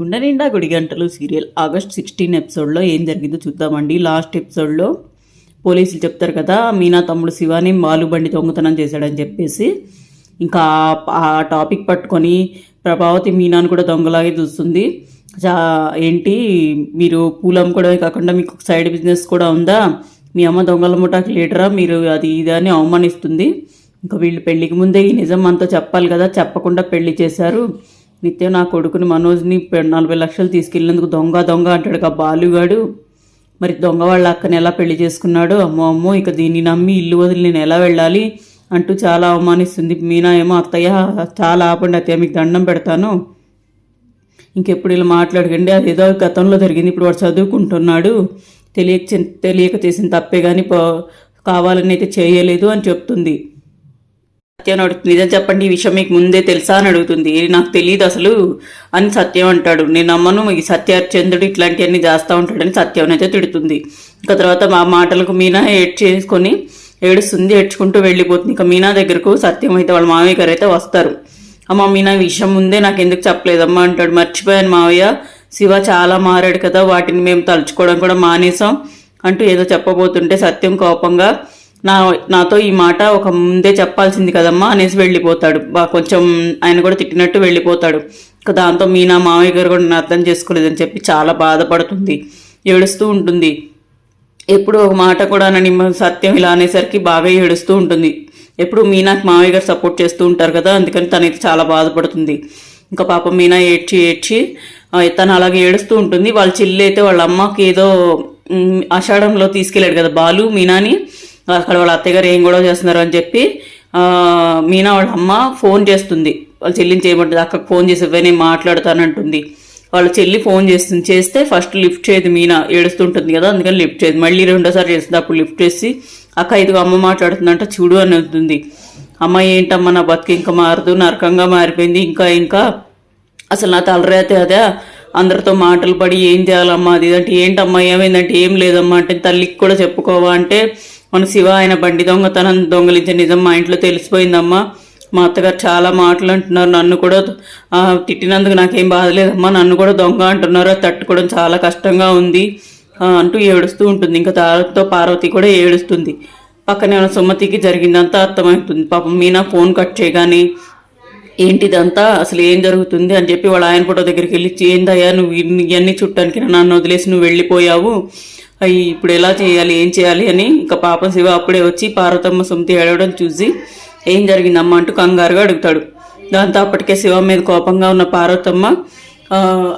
గుండె నిండా గుడి గంటలు సీరియల్. ఆగస్ట్ సిక్స్టీన్ ఎపిసోడ్లో ఏం జరిగిందో చూద్దామండి. లాస్ట్ ఎపిసోడ్లో పోలీసులు చెప్తారు కదా మీనా తమ్ముడు శివాని బాలుబండి దొంగతనం చేశాడని చెప్పేసి ఇంకా ఆ- టాపిక్ పట్టుకొని ప్రభావతి మీనాను కూడా దొంగలాగే చూస్తుంది. చా ఏంటి? మీరు పూలు అమ్ముకోవడమే కాకుండా మీకు సైడ్ బిజినెస్ కూడా ఉందా? మీ అమ్మ దొంగల ముఠాకి లీడరా? మీరు అది ఇది అని అవమానిస్తుంది. ఇంకా వీళ్ళు పెళ్ళికి ముందే ఈ నిజం అంతా చెప్పాలి కదా చెప్పకుండా పెళ్ళి చేశారు. నిత్యం నా కొడుకుని మనోజ్ని నలభై లక్షలు తీసుకెళ్ళినందుకు దొంగ దొంగ అంటాడు ఆ బాలుగాడు. మరి దొంగ వాళ్ళ అక్కని ఎలా పెళ్ళి చేసుకున్నాడు? అమ్మో అమ్మో ఇక దీన్ని నమ్మి ఇల్లు వదిలి నేను ఎలా వెళ్ళాలి? అంటూ చాలా అవమానిస్తుంది. మీనా ఏమో అత్తయ్య చాలా ఆపండి అత్తయ్య మీకు దండం పెడతాను. ఇంకెప్పుడు ఇలా మాట్లాడకండి. అది ఏదో గతంలో జరిగింది ఇప్పుడు వాడు చదువుకుంటున్నాడు. తెలియక తెలియక చేసిన తప్పే కానీ కావాలని అయితే చేయలేదు అని చెప్తుంది. సత్యం అడుగుతుంది. నిజం చెప్పండి ఈ విషయం మీకు ముందే తెలుసా అని అడుగుతుంది. "ఇది నాకు తెలియదు అసలు. అని సత్యం అంటాడు. నేను నమ్మను ఈ సత్యచంద్రుడు ఇట్లాంటివన్నీ చేస్తూ ఉంటాడని సత్యం అయితే తిడుతుంది. ఇంకా తర్వాత మా మాటలకు మీనా ఏడ్ చేసుకొని ఏడుస్తుంది ఏడ్చుకుంటూ వెళ్ళిపోతుంది. ఇంకా మీనా దగ్గరకు సత్యం అయితే వాళ్ళ మామయ్య గారు అయితే వస్తారు. అమ్మ మీనా ఈ విషయం ముందే నాకు ఎందుకు చెప్పలేదమ్మా అంటాడు. మర్చిపోయాను మావయ్య. శివ చాలా మారాడు కదా వాటిని మేము తలుచుకోవడం కూడా మానేసాం అంటూ ఏదో చెప్పబోతుంటే సత్యం కోపంగా నా నాతో ఈ మాట ఒక ముందే చెప్పాల్సింది కదమ్మా అనేసి వెళ్ళిపోతాడు. బా కొంచెం ఆయన కూడా తిట్టినట్టు వెళ్ళిపోతాడు. దాంతో మీనా మామయ్య గారు కూడా నన్ను అర్థం చేసుకోలేదని చెప్పి చాలా బాధపడుతుంది. ఏడుస్తూ ఉంటుంది. ఎప్పుడు ఒక మాట కూడా నన్ను సత్యం ఇలా అనేసరికి బాగా ఏడుస్తూ ఉంటుంది. ఎప్పుడు మీనాకి మామయ్య గారు సపోర్ట్ చేస్తూ ఉంటారు కదా అందుకని తనైతే చాలా బాధపడుతుంది. ఇంకా పాపం మీనా ఏడ్చి ఏడ్చి తను అలాగే ఏడుస్తూ ఉంటుంది. వాళ్ళ చెల్లి అయితే వాళ్ళ అమ్మకి ఏదో ఆషాఢంలో తీసుకెళ్ళాడు కదా బాలు మీనాని. అక్కడ వాళ్ళ అత్తగారు ఏం గొడవ చేస్తున్నారు అని చెప్పి మీనా వాళ్ళ అమ్మ ఫోన్ చేస్తుంది. వాళ్ళ చెల్లిని చేయబడ్డది అక్కకు ఫోన్ చేసి ఇవ్వే నేను మాట్లాడతానంటుంది. వాళ్ళ చెల్లి ఫోన్ చేస్తుంది చేస్తే ఫస్ట్ లిఫ్ట్ చేయదు మీనా ఏడుస్తుంటుంది కదా అందుకని లిఫ్ట్ చేయదు. మళ్ళీ రెండోసారి చేస్తుంది అప్పుడు లిఫ్ట్ చేసి అక్క ఇదిగో అమ్మ మాట్లాడుతుందంట చూడు అని అవుతుంది అమ్మ ఏంటమ్మా నా బతుకు ఇంకా మారదు నరకంగా మారిపోయింది ఇంకా ఇంకా. అసలు నా తలరేతే అదే అందరితో మాటలు పడి ఏం చేయాలమ్మా అది అంటే ఏంటమ్మా ఏమైందంటే ఏం లేదమ్మా అంటే తల్లికి కూడా చెప్పుకోవా అంటే మన శివ ఆయన బండి దొంగతనం దొంగలించే నిజం మా ఇంట్లో తెలిసిపోయిందమ్మా. మా అత్తగారు చాలా మాటలు అంటున్నారు. నన్ను కూడా తిట్టినందుకు నాకేం బాధలేదమ్మా నన్ను కూడా దొంగ అంటున్నారు. అది తట్టుకోవడం చాలా కష్టంగా ఉంది. అంటూ ఏడుస్తూ ఉంటుంది. ఇంకా దాంతో పార్వతి కూడా ఏడుస్తుంది. పక్కనే ఉన్న సుమతికి జరిగిందంతా అర్థమవుతుంది. పాపం మీనా ఫోన్ కట్ చేయగానే ఏంటిదంతా? అసలు ఏం జరుగుతుంది? అని చెప్పి వాళ్ళ ఆయన ఫోటో దగ్గరికి వెళ్ళి ఏందయ్యా? నువ్వు ఇవన్నీ చుట్టానికి నన్ను వదిలేసి నువ్వు వెళ్ళిపోయావు. అయ్యి ఇప్పుడు ఎలా చేయాలి ఏం చేయాలి అని ఇంకా పాప శివ అప్పుడే వచ్చి పార్వతమ్మ సుమతి ఏడవడం చూసి ఏం జరిగిందమ్మా అంటూ కంగారుగా అడుగుతాడు. దాంతో అప్పటికే శివ మీద కోపంగా ఉన్న పార్వతమ్మ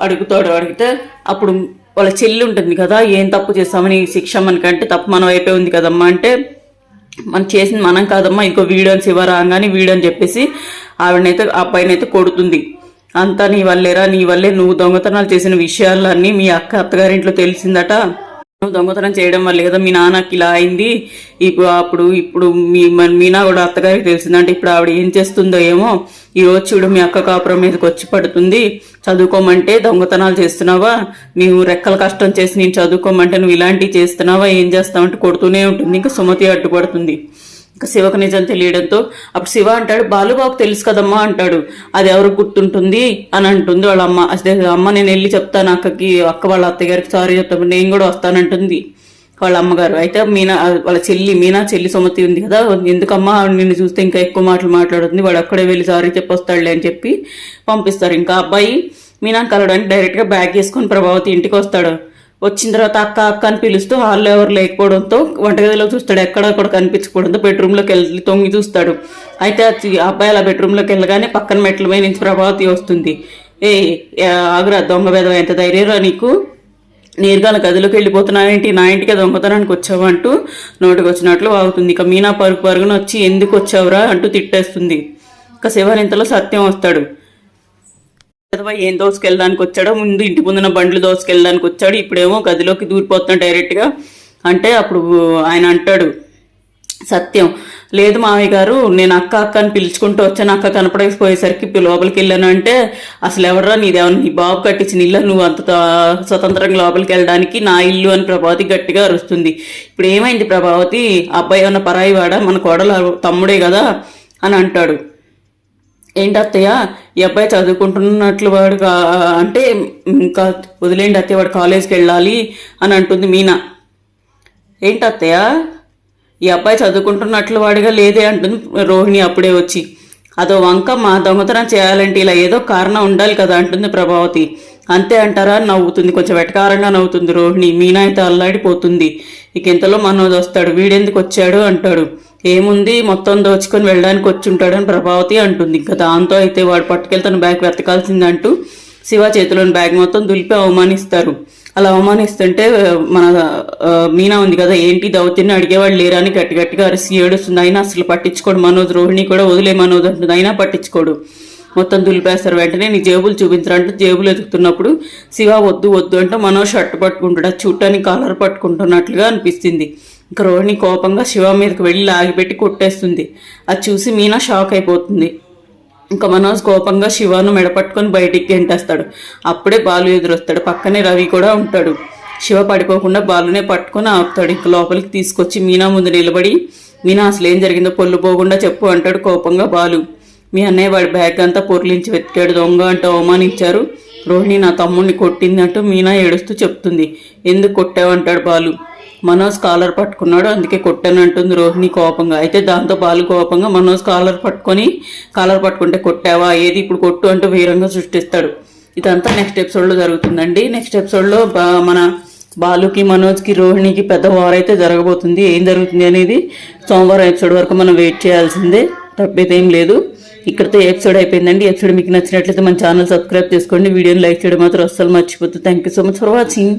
అడుగుతాడు. అడిగితే అప్పుడు వాళ్ళ చెల్లి ఉంటుంది కదా ఏం తప్పు చేస్తామని శిక్ష మనకంటే తప్పు మన వైపే ఉంది కదమ్మా అంటే మనం చేసింది మనం కాదమ్మా ఇంకో వీడు అని శివ రాగానే వీడని అని చెప్పేసి ఆవిడనైతే ఆ పైన అయితే కొడుతుంది. అంతా నీ వల్లేరా? నీ వల్లే నువ్వు దొంగతనాలు చేసిన విషయాలన్నీ మీ అక్క అత్తగారింట్లో తెలిసిందట. నువ్వు దొంగతనం చేయడం వల్ల ఏదో మీ నాన్నకి ఇలా అయింది. ఇప్పుడు అప్పుడు ఇప్పుడు మీ మీనా కూడా అత్తగారికి తెలిసిందంటే ఇప్పుడు ఆవిడ ఏం చేస్తుందో ఏమో. ఈ రోజు చూడు మీ అక్క కాపురం మీదకి వచ్చి పడుతుంది. చదువుకోమంటే దొంగతనాలు చేస్తున్నావా? మేము రెక్కల కష్టం చేసి నేను చదువుకోమంటే నువ్వు ఇలాంటివి చేస్తున్నావా? ఏం చేస్తావంటే కొడుతూనే ఉంటుంది. ఇంకా సుమతి అడ్డుపడుతుంది. ఇంకా శివకు నిజం తెలియడంతో అప్పుడు శివ అంటాడు బాలుబాబుకు తెలుసు కదమ్మా అంటాడు. అది ఎవరు గుర్తుంటుంది? అని అంటుంది వాళ్ళ అమ్మ. అదే అమ్మ నేను వెళ్ళి చెప్తాను అక్కకి అక్క వాళ్ళ అత్తగారికి సారీ చెప్తాను నేను కూడా వస్తానంటుంది వాళ్ళ అమ్మగారు. అయితే మీనా వాళ్ళ చెల్లి మీనా చెల్లి సుమతి ఉంది కదా ఎందుకమ్మా నిన్ను చూస్తే ఇంకా ఎక్కువ మాటలు మాట్లాడుతుంది వాడు అక్కడే వెళ్ళి సారీ చెప్పొస్తాడులే అని చెప్పి పంపిస్తారు. ఇంకా అబ్బాయి మీనాని కలవడానికి డైరెక్ట్గా బ్యాగ్ వేసుకొని ప్రభావతి ఇంటికి వస్తాడు. వచ్చిన తర్వాత అక్క అక్క అని పిలుస్తూ హాల్లో ఎవరు లేకపోవడంతో వంటగదిలో చూస్తాడు ఎక్కడ కూడా కనిపించకపోవడంతో బెడ్రూమ్లోకి వెళ్ళి తొంగి చూస్తాడు. అయితే అబ్బాయి అలా బెడ్రూమ్లోకి వెళ్ళగానే పక్కన మెట్ల మీద నుంచి ప్రభావతి వస్తుంది. ఏ ఆగురా దొంగ వెధవ ఎంత ధైర్యరా నీకు? నేరుగా గదిలోకి వెళ్ళిపోతున్నావేంటి? నా ఇంటికి దొంగతనానికి వచ్చావు? అంటూ నోటికి వచ్చినట్లు వాగుతుంది. ఇక మీనా పరుగు పరుగున వచ్చి ఎందుకు వచ్చావురా? అంటూ తిట్టేస్తుంది. ఇక శివనింతలో సత్యం వస్తాడు. అథవా ఏం దోసుకెళ్ళడానికి వచ్చాడో? ముందు ఇంటి ముందున బండ్లు దోసుకెళ్ళడానికి వచ్చాడు. ఇప్పుడేమో గదిలోకి దూరిపోతున్నాడు డైరెక్ట్గా. అంటే అప్పుడు ఆయన అంటాడు సత్యం. లేదు మామయ్య గారు నేను అక్క అక్క అని పిలుచుకుంటూ వచ్చాను. అక్క కనపడకపోయేసరికి ఇప్పుడు లోపలికి వెళ్ళాను అంటే అసలు ఎవడరా నీదేమన్నా నీ బాబు కట్టించిన ఇల్లు నువ్వు అంత స్వతంత్రంగా లోపలికి వెళ్ళడానికి నా ఇల్లు అని ప్రభావతి గట్టిగా అరుస్తుంది. ఇప్పుడు ఏమైంది ప్రభావతి? అబ్బాయి ఏమన్నా పరాయి వాడా? మన కోడల తమ్ముడే కదా? అని అంటాడు. ఏంటి అత్తయ్య? ఈ అబ్బాయి చదువుకుంటున్నట్లు వాడు అంటే ఇంకా వదిలేండి అత్తయ్య వాడు కాలేజ్కి వెళ్ళాలి అని అంటుంది మీనా. ఏంటి అత్తయ్య? ఈ అబ్బాయి చదువుకుంటున్నట్లు వాడిగా లేదే అంటుంది రోహిణి అప్పుడే వచ్చి. అదో వంక మా దొంగతనం చేయాలంటే ఇలా ఏదో కారణం ఉండాలి కదా అంటుంది ప్రభావతి. అంతే అంటారా? నవ్వుతుంది కొంచెం వెటకారంగా నవ్వుతుంది రోహిణి. మీనా అయితే అల్లాడిపోతుంది. ఇక ఇంతలో మనోజ్ వస్తాడు. వీడెందుకు వచ్చాడు? అంటాడు. ఏముంది? మొత్తం దోచుకొని వెళ్ళడానికి వచ్చి ఉంటాడని ప్రభావతి అంటుంది. ఇంకా దాంతో అయితే వాడు పట్టుకెళ్తాను బ్యాగ్ వెతకాల్సిందంటూ శివ చేతిలోని బ్యాగ్ మొత్తం దులిపి అవమానిస్తారు. అలా అవమానిస్తుంటే మన మీనా ఉంది కదా ఏంటి దౌత్యాన్ని అడిగేవాళ్ళు లేరా అని గట్టి గట్టిగా అరిసి ఏడుస్తుంది. అయినా అసలు పట్టించుకోడు మనోజ్ రోహిణి కూడా వదిలే మనోజ్ అంటుంది. అయినా పట్టించుకోడు. మొత్తం దులిపేస్తారు. వెంటనే నీ జేబులు చూపించరంటే. జేబులు ఎదుగుతున్నప్పుడు శివ వద్దు వద్దు అంటే మనోజ్ షర్ట్ పట్టుకుంటాడు. అది చూడటానికి కాలర్ పట్టుకుంటున్నట్లుగా అనిపిస్తుంది. ఇంకా రోహిణి కోపంగా శివ మీదకి వెళ్ళి లాగిపెట్టి కొట్టేస్తుంది. అది చూసి మీనా షాక్ అయిపోతుంది. ఇంకా మనోజ్ కోపంగా శివను మెడపట్టుకొని బయటికి గెంటేస్తాడు. అప్పుడే బాలు ఎదురొస్తాడు. పక్కనే రవి కూడా ఉంటాడు. శివ పడిపోకుండా బాలునే పట్టుకొని ఆపుతాడు. ఇంకా లోపలికి తీసుకొచ్చి మీనా ముందు నిలబడి మీనా అసలు ఏం జరిగిందో పొల్లు పోకుండా చెప్పు అంటాడు కోపంగా బాలు. మీ అన్నయ్య వాడి బ్యాగ్ అంతా పొర్లించి వెతికాడు. దొంగ అంటూ అవమానించారు. రోహిణి నా తమ్ముడిని కొట్టింది అంటూ మీనా ఏడుస్తూ చెప్తుంది. ఎందుకు కొట్టావంటాడు బాలు. మనోజ్ కాలర్ పట్టుకున్నాడు అందుకే కొట్టాను అంటుంది రోహిణి కోపంగా. అయితే దాంతో బాలు కోపంగా మనోజ్ కాలర్ పట్టుకొని కాలర్ పట్టుకుంటే కొట్టావా? ఏది ఇప్పుడు కొట్టు అంటూ వీరంగా సృష్టిస్తాడు. ఇదంతా నెక్స్ట్ ఎపిసోడ్లో జరుగుతుందండి. నెక్స్ట్ ఎపిసోడ్లో మన బాలుకి మనోజ్కి రోహిణికి పెద్ద వార్ అయితే జరగబోతుంది. ఏం జరుగుతుంది అనేది సోమవారం ఎపిసోడ్ వరకు మనం వెయిట్ చేయాల్సిందే. తప్పేదేం లేదు. ఇక్కడితో ఎపిసోడ్ అయిపోయిందండి. ఎపిసోడ్ మీకు నచ్చినట్లయితే మన ఛానల్ సబ్స్క్రైబ్ చేసుకోండి. వీడియోని లైక్ చేయడం మాత్రం అస్సలు మర్చిపోతుంది thank you so much for watching